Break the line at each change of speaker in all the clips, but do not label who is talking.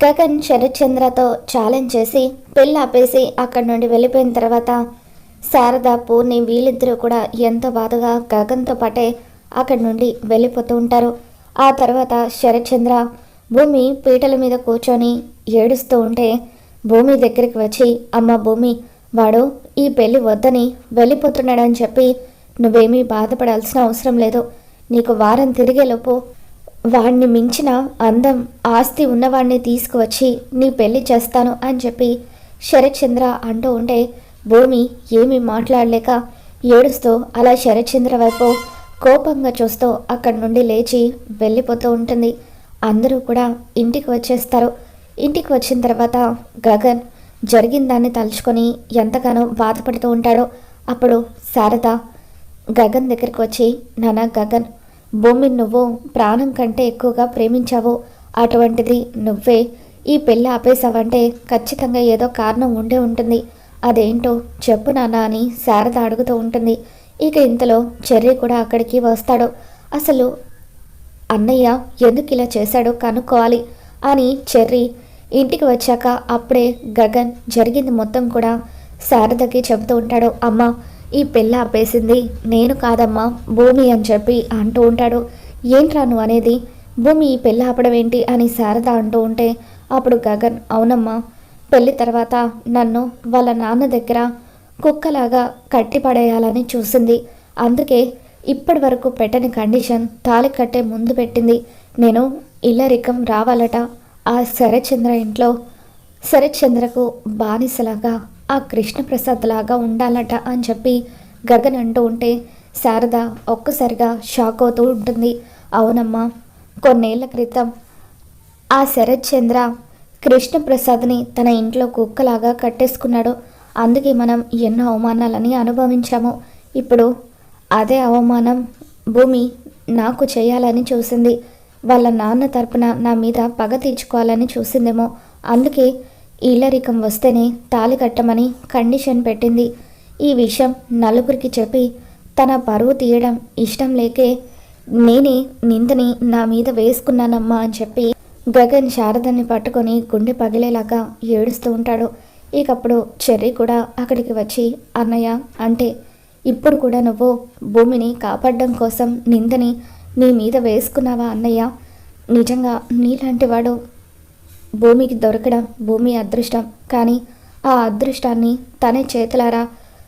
Gagan శరత్చంద్రతో challenge చేసి పెళ్ళి ఆపేసి అక్కడి నుండి వెళ్ళిపోయిన తర్వాత శారద పూర్ణి వీళ్ళిద్దరూ కూడా ఎంతో బాధగా గగన్తో పాటే అక్కడి నుండి వెళ్ళిపోతూ ఉంటారు. ఆ తర్వాత శరత్చంద్ర భూమి పీటల మీద కూర్చొని ఏడుస్తూ ఉంటే భూమి దగ్గరికి వచ్చి అమ్మ భూమి వాడు ఈ పెళ్ళి వద్దని వెళ్ళిపోతున్నాడని చెప్పి నువ్వేమీ బాధపడాల్సిన అవసరం లేదు. నీకు వారం తిరిగేలోపు వాణ్ణి మించిన అందం ఆస్తి ఉన్నవాడిని తీసుకువచ్చి నీ పెళ్ళి చేస్తాను అని చెప్పి శరత్చంద్ర అంటూ ఉంటే భూమి ఏమీ మాట్లాడలేక ఏడుస్తూ అలా శరత్చంద్ర వైపు కోపంగా చూస్తూ అక్కడి నుండి లేచి వెళ్ళిపోతూ ఉంటుంది. అందరూ కూడా ఇంటికి వచ్చేస్తారు. ఇంటికి వచ్చిన తర్వాత గగన్ జరిగిన దాన్ని తలుచుకొని ఎంతగానో బాధపడుతూ ఉంటాడో. అప్పుడు శారద గగన్ దగ్గరికి వచ్చి నానా గగన్ భూమిని నువ్వు ప్రాణం కంటే ఎక్కువగా ప్రేమించావు. అటువంటిది నువ్వే. ఈ పెళ్ళి ఆపేశావంటే ఖచ్చితంగా ఏదో కారణం ఉండే ఉంటుంది. అదేంటో చెప్పు నాన్న అని శారద అడుగుతూ ఉంటుంది. ఇక ఇంతలో చెర్రి కూడా అక్కడికి వస్తాడు. అసలు అన్నయ్య ఎందుకు ఇలా చేశాడో కనుక్కోవాలి అని చెర్రి ఇంటికి వచ్చాక అప్పుడే గగన్ జరిగింది మొత్తం కూడా శారదకి చెబుతూ ఉంటాడు. అమ్మ ఈ పెళ్ళ ఆపేసింది. నేను కాదమ్మా భూమి అని చెప్పి అంటూ ఉంటాడు. ఏంట్రా నువ్వు అనేది? భూమి ఈ పెళ్ళి ఆపడం ఏంటి అని శారద అంటూ ఉంటే అప్పుడు గగన్ అవునమ్మా పెళ్ళి తర్వాత నన్ను వాళ్ళ నాన్న దగ్గర కుక్కలాగా కట్టి పడేయాలని చూసింది. అందుకే ఇప్పటి వరకు పెట్టని కండిషన్ తాళి కట్టే ముందు పెట్టింది. నేను ఇల్లరికం రావాలట. ఆ శరచంద్ర ఇంట్లో శరచంద్రకు బానిసలాగా ఆ కృష్ణప్రసాద్ లాగా ఉండాలట అని చెప్పి గగన్ అంటూ ఉంటే శారద ఒక్కసారిగా షాక్ అవుతూ ఉంటుంది. అవునమ్మా కొన్నేళ్ళ క్రితం ఆ శరత్చంద్ర కృష్ణప్రసాద్ని తన ఇంట్లో కుక్కలాగా కట్టేసుకున్నాడు. అందుకే మనం ఎన్నో అవమానాలని అనుభవించాము. ఇప్పుడు అదే అవమానం భూమి నాకు చేయాలని చూసింది. వాళ్ళ నాన్న తరపున నా మీద పగ తీర్చుకోవాలని చూసిందేమో. అందుకే ఈలరికం వస్తేనే తాళి కట్టమని కండిషన్ పెట్టింది. ఈ విషయం నలుగురికి చెప్పి తన పరువు తీయడం ఇష్టం లేకే నేనే నిందని నా మీద వేసుకున్నానమ్మా అని చెప్పి గగన్ శారదని పట్టుకొని గుండె పగిలేలాగా ఏడుస్తూ ఉంటాడు. ఇకప్పుడు చెర్రీ కూడా అక్కడికి వచ్చి అన్నయ్య అంటే ఇప్పుడు కూడా నువ్వు భూమిని కాపాడడం కోసం నిందని నీ మీద వేసుకున్నావా అన్నయ్య? నిజంగా నీలాంటి వాడు భూమికి దొరకడం భూమి అదృష్టం. కానీ ఆ అదృష్టాన్ని తనే చేతులారా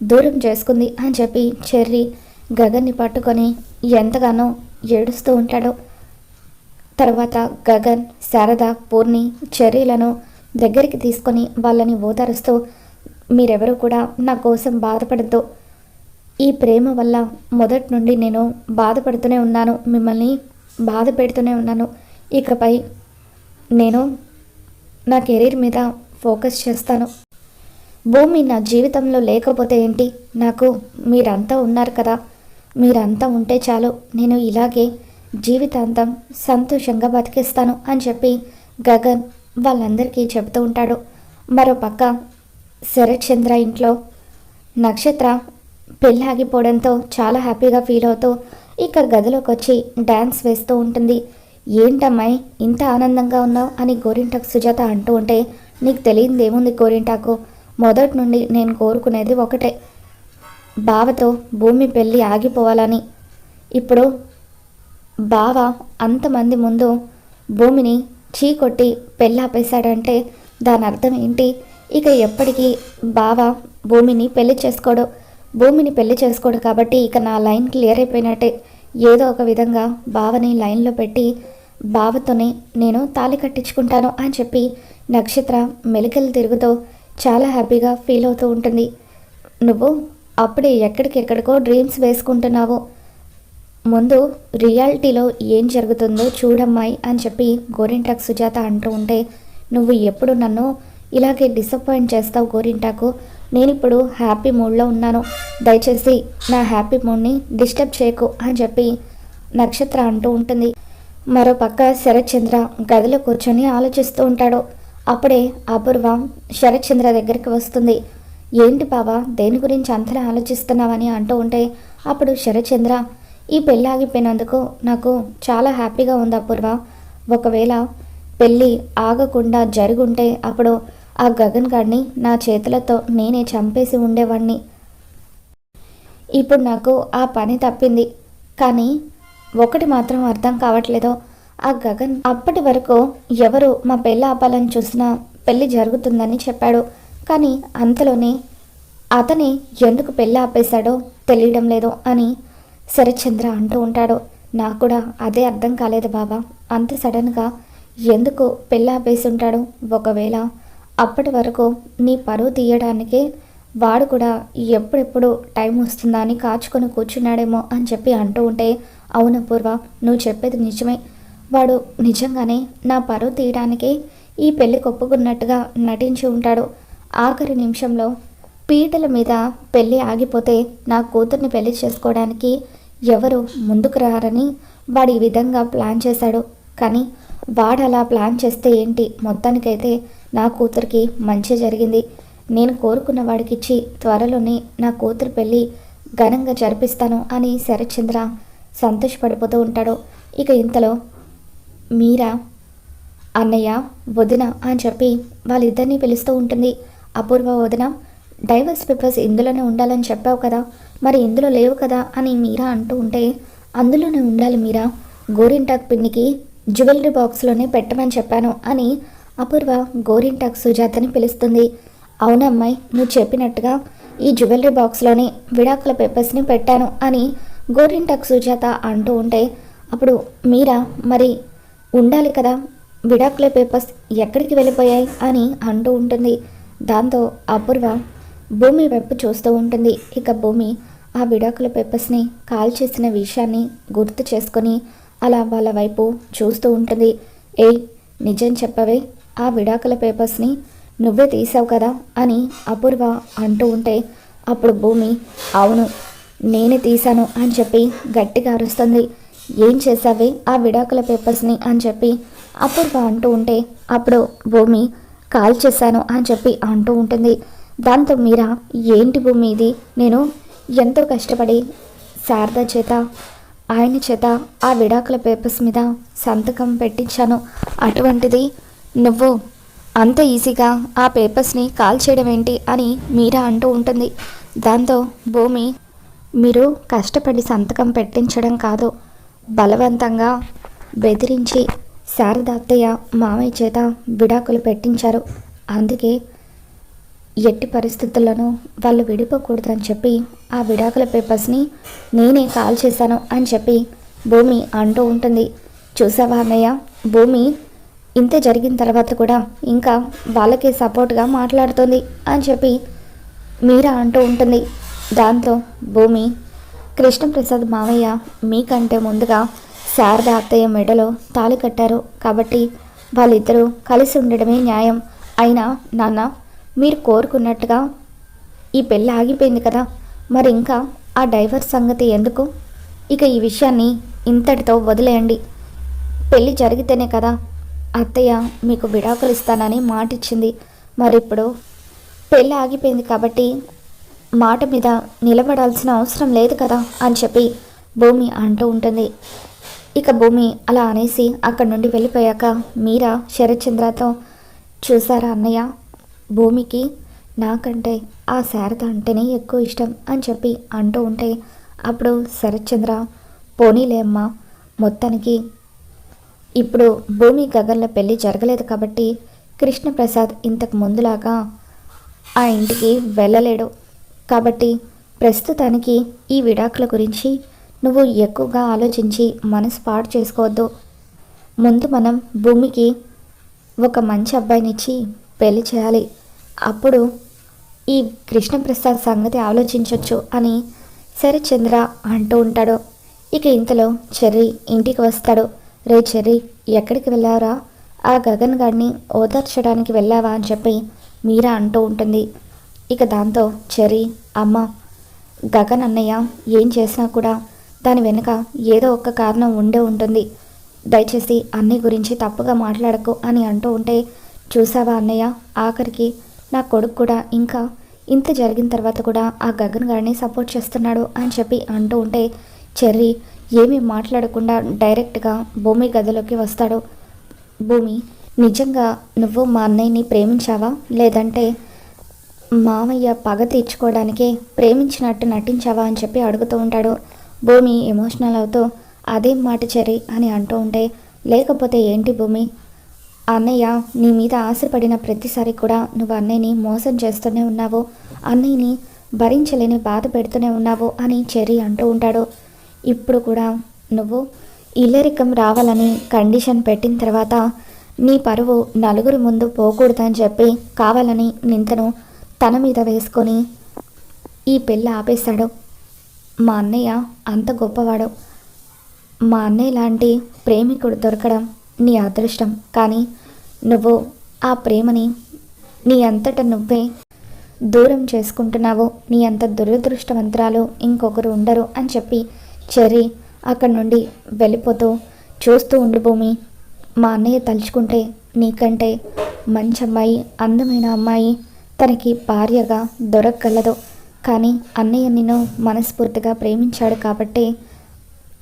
దూరం చేసుకుంది అని చెప్పి చెర్రీ గగన్ని పట్టుకొని ఎంతగానో ఏడుస్తూ ఉంటాడు. తర్వాత గగన్ శారద పూర్ణి చెర్రీలను దగ్గరికి తీసుకొని వాళ్ళని ఓదారుస్తూ మీరెవరూ కూడా నా కోసం బాధపడద్దు. ఈ ప్రేమ వల్ల మొదటి నుండి నేను బాధపడుతూనే ఉన్నాను. మిమ్మల్ని బాధ పెడుతూనే ఉన్నాను. ఇకపై నేను నా కెరీర్ మీద ఫోకస్ చేస్తాను. భూమి నా జీవితంలో లేకపోతే ఏంటి? నాకు మీరంతా ఉన్నారు కదా. మీరంతా ఉంటే చాలు. నేను ఇలాగే జీవితాంతం సంతోషంగా బతికిస్తాను అని చెప్పి గగన్ వాళ్ళందరికీ చెబుతూ ఉంటాడు. మరో పక్క శరత్చంద్ర ఇంట్లో నక్షత్ర పెళ్ళి ఆగిపోవడంతో చాలా హ్యాపీగా ఫీల్ అవుతూ ఇక్కడ గదిలోకి వచ్చి డ్యాన్స్ వేస్తూ ఉంటుంది. ఏంటమ్మాయి ఇంత ఆనందంగా ఉన్నావు? అని గోరింటాకు సుజాత అంటూ ఉంటే నీకు తెలియంది ఏముంది గోరింటాకు? మొదటి నుండి నేను కోరుకునేది ఒకటే. బావతో భూమి పెళ్ళి ఆగిపోవాలని. ఇప్పుడు బావ అంతమంది ముందు భూమిని చీకొట్టి పెళ్ళాపేశాడంటే దాని అర్థం ఏంటి? ఇక ఎప్పటికీ బావ భూమిని పెళ్ళి చేసుకోడు. భూమిని పెళ్ళి చేసుకోడు కాబట్టి ఇక నా లైన్ క్లియర్ అయిపోయినట్టే. ఏదో ఒక విధంగా బావని లైన్లో పెట్టి బావతోనే నేను తాళి కట్టించుకుంటాను అని చెప్పి నక్షత్ర మెలికలు తిరుగుతూ చాలా హ్యాపీగా ఫీల్ అవుతూ ఉంటుంది. నువ్వు అప్పుడే ఎక్కడికెక్కడికో డ్రీమ్స్ వేసుకుంటున్నావు. ముందు రియాలిటీలో ఏం జరుగుతుందో చూడమ్మాయి అని చెప్పి గోరింటాకు సుజాత అంటూ ఉంటే నువ్వు ఎప్పుడు నన్ను ఇలాగే డిసప్పాయింట్ చేస్తావు గోరింటాకు? నేను ఇప్పుడు హ్యాపీ మూడ్లో ఉన్నాను. దయచేసి నా హ్యాపీ మూడ్ని డిస్టర్బ్ చేయకు అని చెప్పి నక్షత్ర అంటూ ఉంటుంది. మరో పక్క శరత్చంద్ర గదిలో కూర్చొని ఆలోచిస్తూ ఉంటాడు. అప్పుడే అపూర్వ శరత్చంద్ర దగ్గరికి వస్తుంది. ఏంటి బావా దేని గురించి అంతలా ఆలోచిస్తున్నావని అంటూ ఉంటే అప్పుడు శరత్చంద్ర ఈ పెళ్ళి ఆగిపోయినందుకు నాకు చాలా హ్యాపీగా ఉంది అపూర్వ. ఒకవేళ పెళ్ళి ఆగకుండా జరుగుంటే అప్పుడు ఆ గగన్ గారిని నా చేతులతో నేనే చంపేసి ఉండేవాణ్ణి ఇప్పుడు నాకు ఆ పని తప్పింది. కానీ ఒకటి మాత్రం అర్థం కావట్లేదో? ఆ గగన్ అప్పటి వరకు ఎవరు మా పెళ్ళి ఆపాలని చూసినా పెళ్ళి జరుగుతుందని చెప్పాడు. కానీ అంతలోనే అతని ఎందుకు పెళ్ళి ఆపేశాడో తెలియడం లేదు అని శరత్చంద్ర అంటూ ఉంటాడు. నాకు కూడా అదే అర్థం కాలేదు బాబా అంత సడన్గా ఎందుకు పెళ్ళి ఆపేసి ఉంటాడు? ఒకవేళ అప్పటి వరకు నీ పరువు తీయడానికే వాడు కూడా ఎప్పుడెప్పుడు టైం వస్తుందా అని కాచుకొని కూర్చున్నాడేమో అని చెప్పి అంటూ ఉంటే అవును పూర్వ నువ్వు చెప్పేది నిజమే. వాడు నిజంగానే నా పరువు తీయడానికే ఈ పెళ్ళి కొప్పుకున్నట్టుగా నటించి ఉంటాడు. ఆఖరి నిమిషంలో పీటల మీద పెళ్ళి ఆగిపోతే నా కూతుర్ని పెళ్ళి చేసుకోవడానికి ఎవరు ముందుకు రారని వాడు ఈ విధంగా ప్లాన్ చేశాడు. కానీ వాడు అలా ప్లాన్ చేస్తే ఏంటి? మొత్తానికైతే నా కూతురికి మంచి జరిగింది. నేను కోరుకున్న వాడికిచ్చి త్వరలోనే నా కూతురు పెళ్ళి ఘనంగా జరిపిస్తాను అని శరత్చంద్ర సంతోషపడిపోతూ ఉంటాడు. ఇక ఇంతలో మీరా అన్నయ్య వదిన అని చెప్పి వాళ్ళిద్దరినీ పిలుస్తూ ఉంటుంది. అపూర్వ వదిన డైవర్స్ పేపర్స్ ఇందులోనే ఉండాలని చెప్పావు కదా మరి ఇందులో లేవు కదా అని మీరా అంటూ ఉంటే అందులోనే ఉండాలి మీరా గోరింటాక్ పిన్నికి జ్యువెలరీ బాక్స్లోనే పెట్టమని చెప్పాను అని అపూర్వ గోరింటాక్ సుజాతని పిలుస్తుంది. అవునమ్మాయి నువ్వు చెప్పినట్టుగా ఈ జ్యువెలరీ బాక్స్లోనే విడాకుల పేపర్స్ని పెట్టాను అని గోరింటకు సుజాత అంటూ ఉంటే అప్పుడు మీరా మరి ఉండాలి కదా? విడాకుల పేపర్స్ ఎక్కడికి వెళ్ళిపోయాయి? అని అంటూ ఉంటుంది. దాంతో అపూర్వ భూమి వైపు చూస్తూ ఉంటుంది. ఇక భూమి ఆ విడాకుల పేపర్స్ని కాల్ చేసిన విషయాన్ని గుర్తు చేసుకొని అలా వాళ్ళ వైపు చూస్తూ ఉంటుంది. ఏయ్ నిజం చెప్పవే ఆ విడాకుల పేపర్స్ని నువ్వే తీసావు కదా? అని అపూర్వ అంటూ ఉంటే అప్పుడు భూమి అవును నేనే తీశాను అని చెప్పి గట్టిగా అరుస్తుంది. ఏం చేసావే ఆ విడాకుల పేపర్స్ని అని చెప్పి అప్పుడు అంటూ ఉంటే అప్పుడు భూమి కాల్ చేశాను అని చెప్పి అంటూ ఉంటుంది. దాంతో మీరా? ఏంటి భూమి ఇది? నేను ఎంతో కష్టపడి శారద చేత ఆయన చేత ఆ విడాకుల పేపర్స్ మీద సంతకం పెట్టించాను. అటువంటిది నువ్వు అంత ఈజీగా ఆ పేపర్స్ని కాల్ చేయడం ఏంటి అని మీరా అంటూ ఉంటుంది. దాంతో భూమి మీరు కష్టపడి సంతకం పెట్టించడం కాదు. బలవంతంగా బెదిరించి శారదాత్తయ్య మామయ్య చేత విడాకులు పెట్టించారు. అందుకే ఎట్టి పరిస్థితుల్లోనూ వాళ్ళు విడిపోకూడదని చెప్పి ఆ విడాకుల పేపర్స్ని నేనే కాల్ చేశాను అని చెప్పి భూమి అంటూ ఉంటుంది. చూసావా అన్నయ్య? భూమి ఇంత జరిగిన తర్వాత కూడా ఇంకా వాళ్ళకి సపోర్ట్గా మాట్లాడుతుంది అని చెప్పి మీరా అంటూ ఉంటుంది. దాంతో భూమి కృష్ణప్రసాద్ మావయ్య మీకంటే ముందుగా శారద అత్తయ్య మెడలో తాళి కట్టారు. కాబట్టి వాళ్ళిద్దరూ కలిసి ఉండడమే న్యాయం. అయినా నాన్న మీరు కోరుకున్నట్టుగా ఈ పెళ్ళి ఆగిపోయింది కదా. మరి ఇంకా ఆ డైవర్స్ సంగతి ఎందుకు? ఇక ఈ విషయాన్ని ఇంతటితో వదిలేయండి. పెళ్ళి జరిగితేనే కదా అత్తయ్య మీకు విడాకులు ఇస్తానని మాట ఇచ్చింది మరి ఇప్పుడు పెళ్ళి ఆగిపోయింది కాబట్టి మాట మీద నిలబడాల్సిన అవసరం లేదు కదా అని చెప్పి భూమి అంటూ ఉంటుంది. ఇక భూమి అలా అనేసి అక్కడి నుండి వెళ్ళిపోయాక మీరా శరత్చంద్రతో చూసారా అన్నయ్య భూమికి నాకంటే ఆ శారద అంటేనే ఎక్కువ ఇష్టం అని చెప్పి అంటూ ఉంటే అప్పుడు శరత్చంద్ర పోనీలే అమ్మా మొత్తానికి ఇప్పుడు భూమి గగన్ల పెళ్ళి జరగలేదు కాబట్టి కృష్ణప్రసాద్ ఇంతకు ముందులాగా ఆ ఇంటికి వెళ్ళలేడు. కాబట్టి ప్రస్తుతానికి ఈ విడాకుల గురించి నువ్వు ఎక్కువగా ఆలోచించి మనసు పాడు చేసుకోవద్దు. ముందు మనం భూమికి ఒక మంచి అబ్బాయినిచ్చి పెళ్ళి చేయాలి. అప్పుడు ఈ కృష్ణప్రసాద్ సంగతి ఆలోచించవచ్చు అని శరత్చంద్ర అంటూ ఉంటాడు. ఇక ఇంతలో చెర్రీ ఇంటికి వస్తాడు. రే చెర్రీ ఎక్కడికి వెళ్ళారా ఆ గగన్ గాడిని ఓదార్చడానికి వెళ్ళావా అని చెప్పి మీరా అంటూ ఉంటుంది. ఇక దాంతో చెర్రీ అమ్మ గగన్ అన్నయ్య ఏం చేసినా కూడా దాని వెనుక ఏదో ఒక కారణం ఉండే ఉంటుంది. దయచేసి అన్ని గురించి తప్పుగా మాట్లాడకు అని అంటూ ఉంటే చూసావా అన్నయ్య ఆఖరికి నా కొడుకు కూడా ఇంకా ఇంత జరిగిన తర్వాత కూడా ఆ గగన్ గారిని సపోర్ట్ చేస్తున్నాడు అని చెప్పి అంటూ ఉంటే చెర్రీ ఏమీ మాట్లాడకుండా డైరెక్ట్గా భూమి గదిలోకి వస్తాడు. భూమి నిజంగా నువ్వు మా అన్నయ్యని ప్రేమించావా? లేదంటే మామయ్య పగ తీర్చుకోవడానికే ప్రేమించినట్టు నటించావా అని చెప్పి అడుగుతూ ఉంటాడు. భూమి ఎమోషనల్ అవుతూ అదేం మాట చెరి అని అంటూ ఉంటే లేకపోతే ఏంటి భూమి? అన్నయ్య నీ మీద ఆశపడిన ప్రతిసారి కూడా నువ్వు అన్నయ్యని మోసం చేస్తూనే ఉన్నావు. అన్నయ్యని భరించలేని బాధ పెడుతూనే ఉన్నావు అని చెరి అంటూ ఉంటాడు. ఇప్పుడు కూడా నువ్వు ఇల్లరికం రావాలని కండిషన్ పెట్టిన తర్వాత నీ పరువు నలుగురు ముందు పోకూడదని చెప్పి కావాలని నింతను తన మీద వేసుకొని ఈ పెళ్ళి ఆపేశాడు. మా అన్నయ్య అంత గొప్పవాడు. మా అన్నయ్య లాంటి ప్రేమికుడు దొరకడం నీ అదృష్టం. కానీ నువ్వు ఆ ప్రేమని నీ అంతట నువ్వే దూరం చేసుకుంటున్నావు. నీ అంత దురదృష్టవంతరాలు ఇంకొకరు ఉండరు అని చెప్పి చెర్రీ అక్కడి నుండి వెళ్ళిపోతూ చూస్తూ ఉండు భూమి. మా అన్నయ్య తలుచుకుంటే నీకంటే మంచి అమ్మాయి అందమైన అమ్మాయి తనకి భార్యగా దొరకగలదు కానీ అన్నయ్య నిన్ను మనస్ఫూర్తిగా ప్రేమించాడు కాబట్టి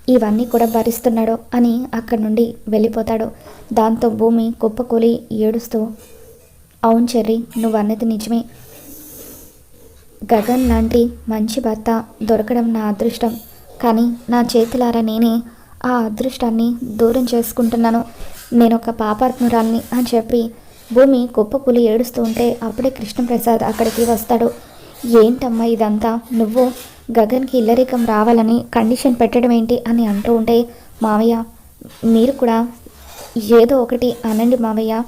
ఇవన్నీ కూడా భరిస్తున్నాడు అని అక్కడి నుండి వెళ్ళిపోతాడు. దాంతో భూమి కుప్పకూలి ఏడుస్తూ అవును చెర్రి నువ్వు అన్నది నిజమే. గగన్ లాంటి మంచి భర్త దొరకడం నా అదృష్టం. కానీ నా చేతులారా నేనే ఆ అదృష్టాన్ని దూరం చేసుకుంటున్నాను. నేను ఒక పాపాత్మురాల్ని అని చెప్పి భూమి కుప్పకూలి ఏడుస్తూ ఉంటే అప్పుడే కృష్ణప్రసాద్ అక్కడికి వస్తాడు. ఏంటమ్మా ఇదంతా? నువ్వు గగన్కి ఇల్లరికం రావాలని కండిషన్ పెట్టడం ఏంటి? అని అంటూ ఉంటే మావయ్య మీరు కూడా ఏదో ఒకటి అనండి మావయ్య.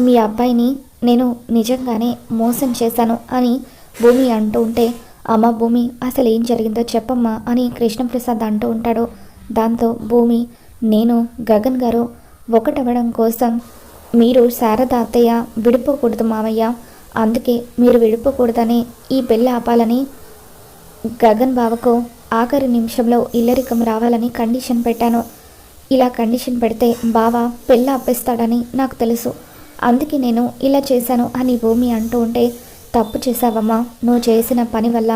మీ అబ్బాయిని నేను నిజంగానే మోసం చేశాను అని భూమి అంటూ ఉంటే అమ్మ భూమి అసలు ఏం జరిగిందో చెప్పమ్మా అని కృష్ణప్రసాద్ అంటూ ఉంటాడు. దాంతో భూమి నేను గగన్ గారు ఒకటవ్వడం కోసం మీరు శారద అత్తయ్య విడిపోకూడదు మావయ్య అందుకే మీరు విడిపోకూడదని ఈ పెళ్ళి ఆపాలని గగన్ బావకు ఆఖరి నిమిషంలో ఇల్లరికం రావాలని కండిషన్ పెట్టాను. ఇలా కండిషన్ పెడితే బావ పెళ్ళి ఆపేస్తాడని నాకు తెలుసు. అందుకే నేను ఇలా చేశాను అని భూమి అంటూ ఉంటే తప్పు చేశావమ్మా. నువ్వు చేసిన పని వల్ల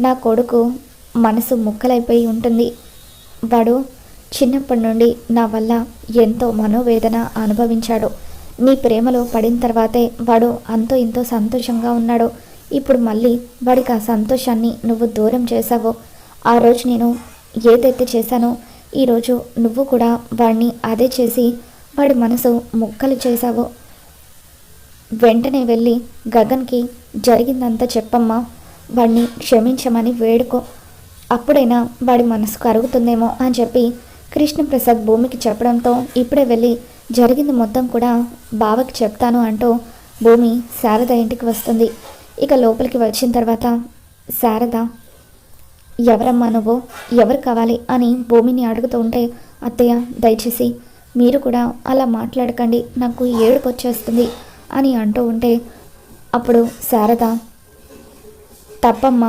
నా కొడుకు మనసు ముక్కలైపోయి ఉంటుంది. వాడు చిన్నప్పటి నుండి నా వల్ల ఎంతో మనోవేదన అనుభవించాడు. నీ ప్రేమలో పడిన తర్వాతే వాడు అంతో ఇంతో సంతోషంగా ఉన్నాడు. ఇప్పుడు మళ్ళీ వాడికి ఆ సంతోషాన్ని నువ్వు దూరం చేశావు ఆ రోజు నేను ఏదైతే చేశానో ఈరోజు నువ్వు కూడా వాడిని అదే చేసి వాడి మనసు ముక్కలు చేశావు. వెంటనే వెళ్ళి గగన్కి జరిగిందంతా చెప్పమ్మా. వాడిని క్షమించమని వేడుకో. అప్పుడైనా వాడి మనసు కరుగుతుందేమో అని చెప్పి కృష్ణప్రసాద్ భూమికి చెప్పడంతో ఇప్పుడే వెళ్ళి జరిగింది మొత్తం కూడా బావకి చెప్తాను అంటూ భూమి శారద ఇంటికి వస్తుంది. ఇక లోపలికి వచ్చిన తర్వాత శారద ఎవరమ్మా నువ్వు? ఎవరు కావాలి? అని భూమిని అడుగుతూ ఉంటే అత్తయ్య దయచేసి మీరు కూడా అలా మాట్లాడకండి నాకు ఏడుపు వచ్చేస్తుంది అని అంటూ ఉంటే అప్పుడు శారద తప్పమ్మ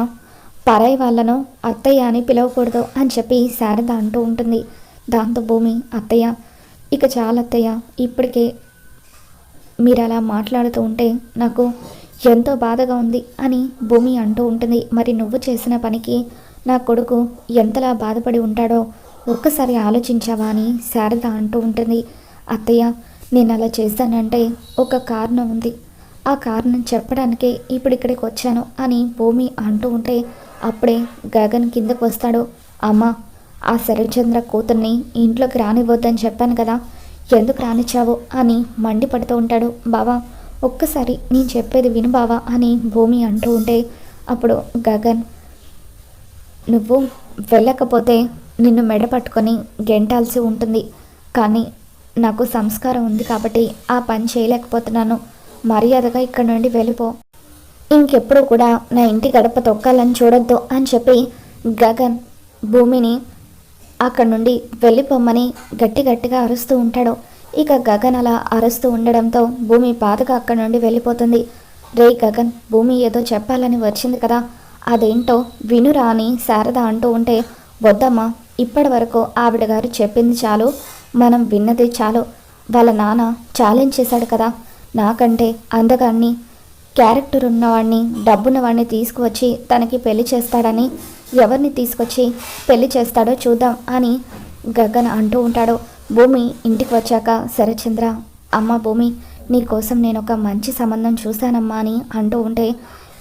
పరాయి వాళ్ళను అత్తయ్య అని పిలవకూడదు అని చెప్పి శారద అంటూ ఉంటుంది. దాంతో భూమి అత్తయ్య ఇక చాలా అత్తయ్య ఇప్పటికే మీరు అలా మాట్లాడుతూ ఉంటే నాకు ఎంతో బాధగా ఉంది అని భూమి అంటూ ఉంటుంది. మరి నువ్వు చేసిన పనికి నా కొడుకు ఎంతలా బాధపడి ఉంటాడో ఒక్కసారి ఆలోచించావా అని శారద అంటూ ఉంటుంది. అత్తయ్య నేను అలా చేశానంటే ఒక కారణం ఉంది. ఆ కారణం చెప్పడానికే ఇప్పుడు ఇక్కడికి వచ్చాను అని భూమి అంటూ ఉంటే అప్పుడే గగన్ కిందకు వస్తాడు. అమ్మా ఆ శరత్చంద్ర కూతుర్ని ఇంట్లోకి రానివ్వద్దని చెప్పాను కదా. ఎందుకు రానిచ్చావు? అని మండిపడుతూ ఉంటాడు. బావా ఒక్కసారి నేను చెప్పేది విను బావా అని భూమి అంటూ ఉంటే అప్పుడు గగన్ నువ్వు వెళ్ళకపోతే నిన్ను మెడ పట్టుకొని గెంటాల్సి ఉంటుంది. కానీ నాకు సంస్కారం ఉంది కాబట్టి ఆ పని చేయలేకపోతున్నాను. మర్యాదగా ఇక్కడ నుండి వెళ్ళిపో. ఇంకెప్పుడు కూడా నా ఇంటి గడప తొక్కాలని చూడొద్దు అని చెప్పి గగన్ భూమిని అక్కడి నుండి వెళ్ళిపోమ్మని గట్టి గట్టిగా అరుస్తూ ఉంటాడు. ఇక గగన్ అలా అరుస్తూ ఉండడంతో భూమి బాధగా అక్కడి నుండి వెళ్ళిపోతుంది. రే గగన్ భూమి ఏదో చెప్పాలని వచ్చింది కదా. అదేంటో వినురా అని శారద అంటూ ఉంటే వద్దమ్మా ఇప్పటి వరకు ఆవిడ గారు చెప్పింది చాలు. మనం విన్నది చాలు. వాళ్ళ నాన్న ఛాలెంజ్ చేశాడు కదా. నాకంటే అందగాన్ని క్యారెక్టర్ ఉన్నవాడిని డబ్బున్నవాడిని తీసుకువచ్చి తనకి పెళ్ళి చేస్తాడని ఎవరిని తీసుకొచ్చి పెళ్ళి చేస్తాడో చూద్దాం అని గగన్ అంటూ ఉంటాడు. భూమి ఇంటికి వచ్చాక శరచంద్ర అమ్మ భూమి నీకోసం నేను ఒక మంచి సంబంధం చూశానమ్మా అని అంటూ ఉంటే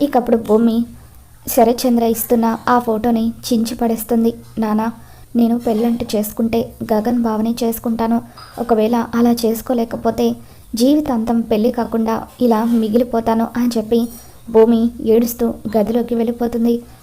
ఇకప్పుడు భూమి శరచంద్ర ఇస్తున్న ఆ ఫోటోని చించి పడేస్తుంది. నానా నేను పెళ్ళంటూ చేసుకుంటే గగన్ బావని చేసుకుంటాను. ఒకవేళ అలా చేసుకోలేకపోతే జీవితాంతం పెళ్ళి కాకుండా ఇలా మిగిలిపోతాను అని చెప్పి భూమి ఏడుస్తూ గదిలోకి వెళ్ళిపోతుంది.